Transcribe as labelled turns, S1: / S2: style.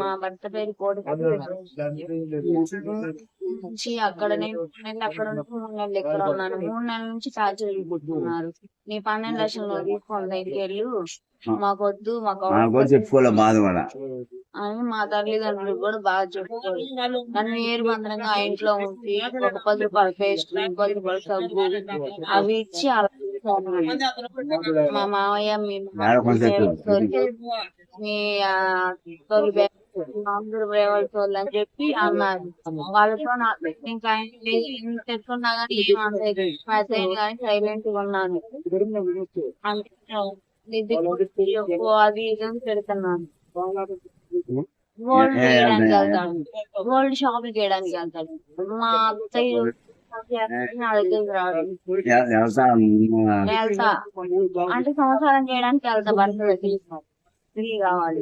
S1: మా భర్త పేరు కోటి నుంచి అక్కడ నేను నేను అక్కడ మూడు నెలలు ఎక్కడ ఉన్నాను. మూడు నెలల నుంచి టార్చర్ చూపుతున్నారు నీ పన్నెండు లక్షలు తీసుకోండి ఇంకెళ్ళు మాకొద్దు మాకు
S2: నాకు కూడా చెప్పుకోలే బాధ కూడా.
S1: అని మా తల్లిదండ్రులు కూడా బాగా చెప్పుకోరు నన్ను ఏరు మంత్రంగా ఆ ఇంట్లో ఉంచి ఒక పది రూపాయల పేస్ట్ పది రూపాయల సబ్బు అవి ఇచ్చి అలా. మా మామయ్య మీ
S2: మేడ కొంచెం
S1: మీ ఆ, తొలి బే- అందరూ రేవల్స్ వాళ్ళు అని చెప్పి అన్నారు. వాళ్ళతో ఇంకా తెచ్చుకున్నా కానీ ఏం అనలేదు మెసేజ్ కానీ సైలెంట్గా ఉన్నాను. అది ఇది అని పెడుతున్నాను. గోల్డ్ చేయడానికి వెళ్తాడు గోల్డ్ షాపింగ్ చేయడానికి వెళ్తాడు మా అత్తయ్య
S2: వెళ్తా
S1: అంటే సంసారం చేయడానికి వెళ్తా భర్త ఫ్రీ కావాలి.